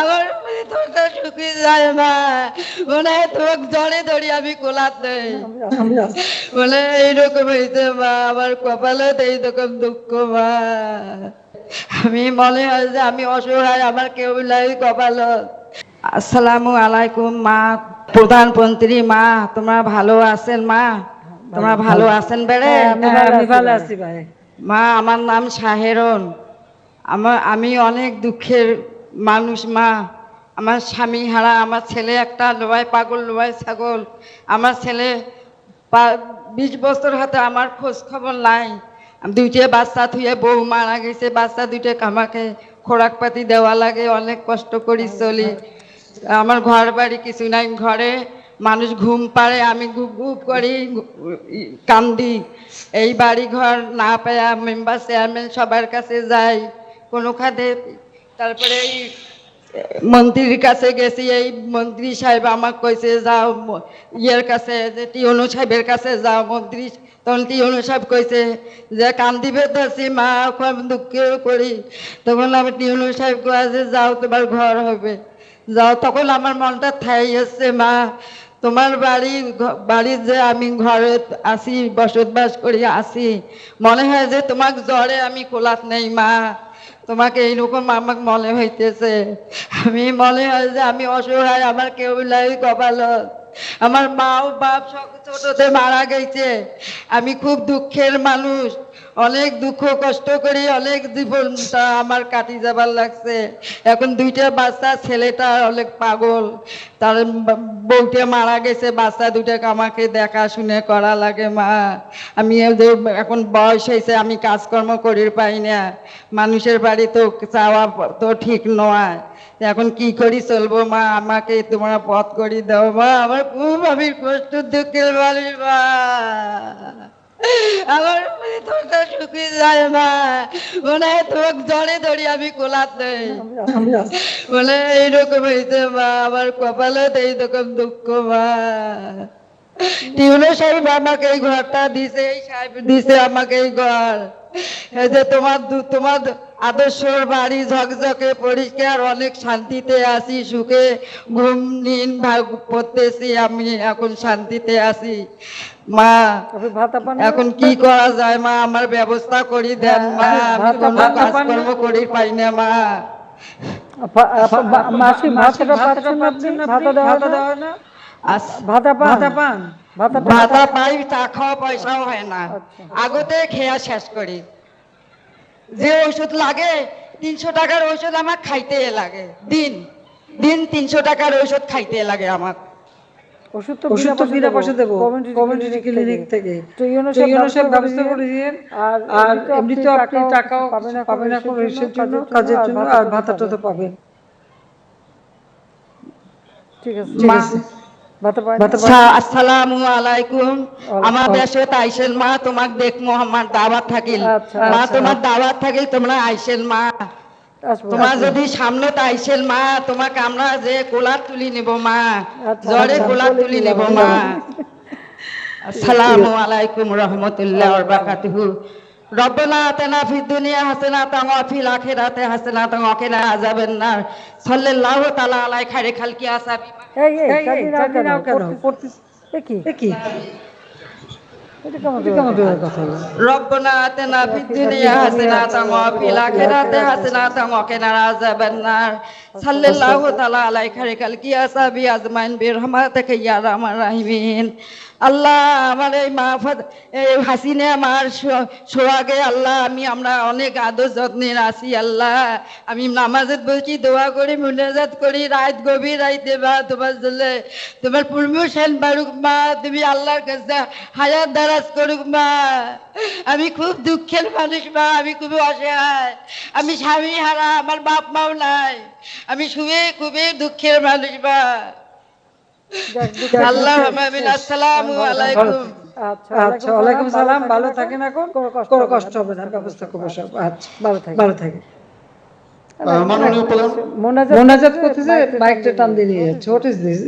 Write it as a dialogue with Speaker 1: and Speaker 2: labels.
Speaker 1: আমার তোরটা শুকিয়ে যায় মা। মনে হয় তোর জড়ে ধরি আমি কোলাতে। বলে এইরকম হয়েছে মা আমার কপালে এইরকম দুঃখ মা। আমি মনে হয় যে আমি অসহায় আমার কেউ নাই কপালত আসসালামু আলাইকুম মা প্রধানমন্ত্রী মা তোমরা ভালো আছেন মা? তোমরা ভালো আছেন বেড়ে?
Speaker 2: হ্যাঁ, আমি ভালো আছি ভাই।
Speaker 1: মা আমার নাম শাহেরন। আমার আমি অনেক দুঃখের মানুষ, মা, আমার স্বামী হারা, আমার ছেলে একটা লোয়াই পাগল লোয়াই ছাগল। আমার ছেলে বিশ বছর হাতে আমার খোঁজ খবর নাই। দুইটে বাচ্চা থুয়ে বউ মারা গেছে, বাচ্চা দুইটা আমাকে খোরাক পাতি দেওয়া লাগে, অনেক কষ্ট করি চলি। আমার ঘর বাড়ি কিছু নাই, ঘরে মানুষ ঘুম পাড়ে, আমি গুপ গুপ করি কান্দি। এই বাড়ি ঘর না পায়া মেম্বার চেয়ারম্যান সবার কাছে যাই। কোনো খাতে তারপরে এই মন্ত্রীর কাছে গেছি, এই মন্ত্রী সাহেব আমাকে কইছে, যাও ইয়ের কাছে, যে টিউনু সাহেবের কাছে যাও, মন্ত্রী তখন টিউনু সাহেব কইছে যে, কান্দিবে ধরছি মা খুব দুঃখ করি। তখন আমি টিউনু সাহেব যে, যাও, তোমার ঘর হবে। যাও, তখন আমার মনটা থাই এসছে মা, তোমার বাড়ি বাড়ির যে আমি ঘরে আসি বসবাস করি আসি মনে হয় যে তোমাকে জ্বরে আমি কোলাত নেই, মা। তোমাকে এইরকম আমার মনে হইতেছে। আমি মনে হয় যে আমি অসহায়, আমার কেউ নাই কপালত। আমার মা ও বাপ সব ছোটতে মারা গেছে। আমি খুব দুঃখের মানুষ। অনেক দুঃখ কষ্ট করি, অনেক জীবনটা আমার কাটি যাবার লাগছে। এখন দুইটা বাচ্চা, ছেলেটা অনেক পাগল। তার বউটা মারা গেছে, বাচ্চা দুটাকে আমাকে দেখাশুনে করা লাগে, মা। আমি এখন বয়স হয়েছে, আমি কাজকর্ম করি পাই না। মানুষের বাড়ি তো চাওয়া তো ঠিক নয়। এখন কি করি চলবো, মা? আমাকে তোমরা পথ করি দাও, মা। আমার খুব আমি কষ্ট, দুঃখের বাড়ি, মা। আমার তোরটা শুকিয়ে যায় মা মনে হয় তোমাকে ধরে ধরি আমি কোলাতে। বলে এইরকম হয়েছে মা, আমার কপালে এইরকম দুঃখ মা। টিউনো সাহেব আমাকে এই ঘরটা দিছে এই সাহেব দিছে আমাকে এই ঘর এই যে তোমার তোমার আদর্শর বাড়ি ঝকঝকে পরিষ্কার অনেক শান্তিতে আছি সুখে ঘুম নিন ভাগ পড়তেছি আমি এখন শান্তিতে আছি মা? এখন কি করা যায় মা আমার ব্যবস্থা করি দেন মা আমি কোনো কাজকর্ম করি পাই না মা
Speaker 2: আপা- আপা- বা- পাচ্ছেন আপনি? ভাতা দেওয়া না?
Speaker 1: আস-
Speaker 2: ভাতা পান? ভাতা পান। ভাতা
Speaker 1: ভাতা পাই তা খাওয়া পয়সাও হয় না।
Speaker 2: আচ্ছা।
Speaker 1: আগতে খেয়া শেষ করি। যে ওষুধ লাগে তিনশো টাকার ওষুধ আমার খাইতে লাগে। দিন দিন তিনশো টাকার ওষুধ খাইতে লাগে আমার।
Speaker 2: ওষুধ তো
Speaker 3: ওষুধ তো বিনা পয়সা দেবো।
Speaker 2: কমিউনিটি
Speaker 3: কমিউনিটি ক্লিনিক থেকে।
Speaker 2: তো ইউনো
Speaker 3: তো ইউনো সাহেব ব্যবস্থা
Speaker 2: করে
Speaker 3: করে দিয়েন।
Speaker 2: আর
Speaker 3: আর এমনিতে আপনি টাকাও
Speaker 2: পাবেন না কোনো
Speaker 3: ইসের জন্য
Speaker 2: কাজের
Speaker 3: কাজের জন্য
Speaker 2: ভাতাটা
Speaker 3: আর
Speaker 2: তো
Speaker 3: ভাতাটা তো
Speaker 2: পাবেন।
Speaker 3: পাবেন।
Speaker 2: ঠিক আছে।
Speaker 1: আচ্ছা, আসসালামু আলাইকুম। আমার দেশে আইসেন মা তোমাক দেখব আমার দাওয়াত থাকিল।
Speaker 2: আচ্ছা,
Speaker 1: মা
Speaker 2: আচ্ছা।
Speaker 1: তোমার দাওয়াত থাকিল তোমরা আইসেন মা। তোমার যদি সামনে আইসেন মা তোমাকে আমরা যে কোলার তুলি নেব মা। জ্বরে কোলার তুলি নেব মা। আসসালামু আলাইকুম রহমতুল্লাহ বারাকাতুহু। রব্বানা আতানা ফিদ দুনিয়া হাসানাতান ওয়া ফিল আখিরাতি হাসানাতান ওয়া কিনা আযাবান নার। সাল্লাল্লাহু তাআলা আলাই খাইরি খালকি আসাবি।
Speaker 2: এই এই
Speaker 3: এই, পড়তেছি।
Speaker 2: এ কি?
Speaker 3: এ কি?
Speaker 1: আল্লাহ আমি আমরা অনেক আদর যত্নে আছি আল্লাহ। আমি নামাজত বলছি দোয়া করি মুনাজাত করি রাত গভীর রাইতে বা তোমার জন্য তোমার পূর্ব সেন বারুক মা তুমি আল্লাহর কাছে হায়ার দারাজ করুক মা। আমি খুব দুঃখের মানুষ মা। আমি খুবই অসহায়। আমি স্বামী হারা আমার বাপ মাও নাই। আমি খুবই খুবই দুঃখের মানুষ মা। আল্লাহ। আসসালামু আলাইকুম।
Speaker 2: আচ্ছা
Speaker 3: আচ্ছা ওয়ালাইকুম সালাম। ভালো থাকেন এখন?
Speaker 2: কোনো কষ্ট হবে না।
Speaker 3: ব্যবস্থা করব সব। আচ্ছা
Speaker 2: ভালো থাকে
Speaker 3: ভালো থাকে
Speaker 2: মোনাজাত
Speaker 3: মোনাজাত করতেছে বাইকটা টান দিয়ে নিয়ে যাচ্ছে হোয়াট ইজ দিস